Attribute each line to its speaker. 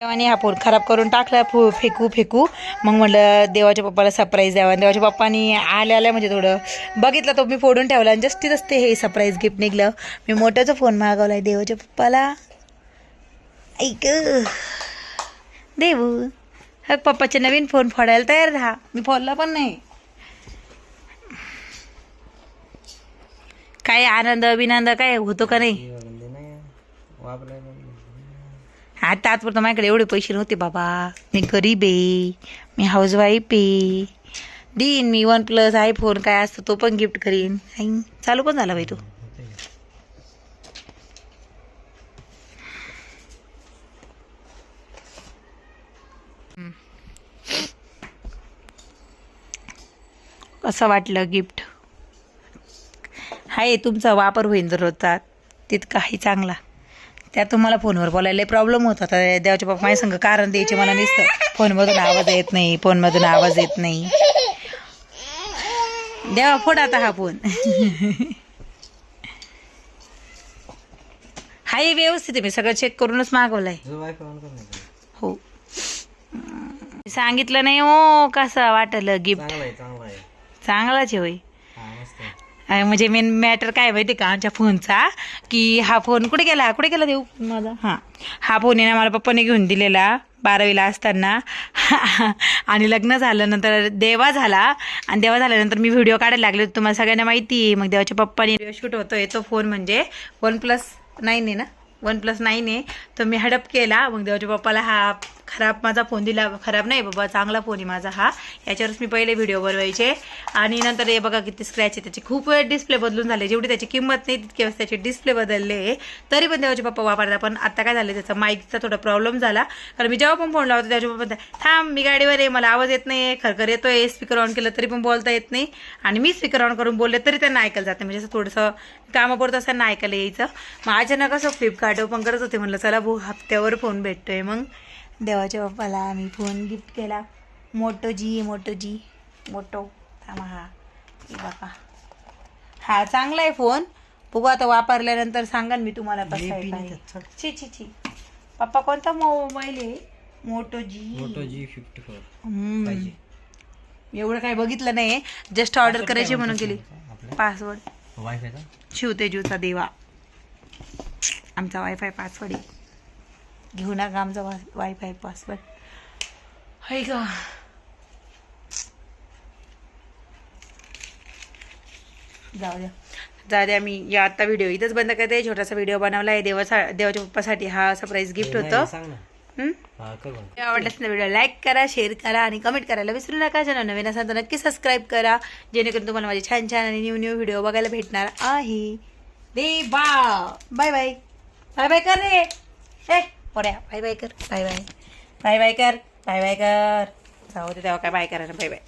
Speaker 1: देवाने हा फोन खराब करून टाकला फू फेकू फेकू. मग म्हटलं देवाच्या पप्पाला सरप्राईज द्यावा. आणि देवाच्या पप्पानी आल्या आल्या म्हणजे थोडं बघितलं तो मी फोडून ठेवला आणि जस्ट तिथंच हे सरप्राईज गिफ्ट निघलं. मी मोठ्याचा फोन मागवला आहे देवाच्या पप्पाला. ऐक. देऊ हा पप्पाचे नवीन फोन फोडायला तयार राहा. मी फोडला पण नाही. काय आनंद विनंद काय होतो का नाही? आता आजपर्यंत माझ्याकडे एवढे पैसे नव्हते बाबा. मी गरीब आहे. मी हाऊसवाईफ आहे. देईन मी वन प्लस आयफोन काय असतो तो पण गिफ्ट करीन. चालू पण झाला बाई तो. कसं वाटलं गिफ्ट आहे तुमचा वापर होईल दररोजचा आहे चांगला. त्या तुम्हाला फोनवर बोलायला प्रॉब्लेम होत होता. देवाच्या बाप्पा माझ्या संग कारण द्यायचे मला नसतं. फोनमधून आवाज येत नाही फोनमधून आवाज येत नाही. देवा फोड आता हा फोन. हाय व्यवस्थित मी सगळं चेक करूनच मागवलाय. हो. सांगितलं नाही हो कसं वाटलं गिफ्ट चांगलाच आहे
Speaker 2: हा
Speaker 1: अं, म्हणजे मेन मॅटर काय माहिती का? आमच्या फोनचा की हा फोन कुठे गेला? कुठे गेला देऊ? माझा. हां. हा फोन आहे ना मला पप्पाने घेऊन दिलेला बारावीला असताना. आणि लग्न झालं नंतर देवा झाला. आणि देवा झाल्यानंतर मी व्हिडिओ काढायला लागले तुम्हाला सगळ्यांना माहिती आहे. मग देवाच्या पप्पाने व्हिडिओ शूट होतोय. तो फोन म्हणजे वन प्लस नाईन आहे ना? वन प्लस नाईन आहे. तर मी हडप केला. मग देवाच्या पप्पाला हा खराब माझा फोन दिला खराब नाही बाबा चांगला फोन आहे माझा हा. याच्यावरच मी पहिले व्हिडिओ बनवायचे. आणि नंतर हे बघा किती स्क्रॅच आहे त्याची खूप वेळ डिस्प्ले बदलून झाले. जेवढी त्याची किंमत नाही तितके वेळेस त्याचे डिस्प्ले बदलले तरी पण देवाचे पप्पा वापरतात पण आता काय झालं त्याचा माईकचा थोडा प्रॉब्लेम झाला. कारण मी जेव्हा पण फोन लावतो त्याच्या पप्पा थांब मी गाडीवर आहे मला आवाज येत नाही खरखर येतोय स्पीकर ऑन केलं तरी पण बोलता येत नाही. आणि मी स्पीकर ऑन करून बोलले तरी त्यांना ऐकायला जात नाही. म्हणजे असं थोडंसं कामापुरतं असं त्यांना ऐकायला यायचं. मग अचानक असं फ्लिपकार्ट पण करत होते म्हणलं चला भाऊ हप्त्यावर फोन भेटतोय मग. देवाच्या बाप्पाला आम्ही फोन गिफ्ट केला. Moto G Moto G. Moto थांबा हा हे बघा हा चांगला आहे फोन बघू आता वापरल्यानंतर सांगाल मी तुम्हाला कसं छी छी छी. पप्पा कोणता मोबाईल आहे? Moto G.
Speaker 2: Moto G fifty four
Speaker 1: एवढं काही बघितलं नाही जस्ट ऑर्डर करायची म्हणून केली. पासवर्ड
Speaker 2: वायफायचा
Speaker 1: शिवतेजूचा देवा. आमचा वायफाय पासवर्ड आहे. घेऊ नका आमचा वायफाय पासवर्ड हाय का? जाऊ द्या. जाऊ द्या मी या आता व्हिडिओ इथंच बंद करते. छोटासा व्हिडिओ बनवला आहे. देवाचा देवाच्या पप्पासाठी हा सरप्राईज गिफ्ट होतं.
Speaker 2: सांग ना? हा.
Speaker 1: आवडल्यास व्हिडिओ लाईक करा शेअर करा आणि कमेंट करायला विसरू नका. चॅनल नवीन असाल तर नक्की सबस्क्राईब करा. जेणेकरून तुम्हाला माझे छान छान आणि न्यू न्यू व्हिडिओ बघायला भेटणार आहे. दे बा बाय बाय बाय बाय कर रे. ए! पोऱ्या बाय बाय कर बाय बाय बाय बाय कर बाय बाय कर जाऊ दे तेव्हा काय बाय करायला बाय बाय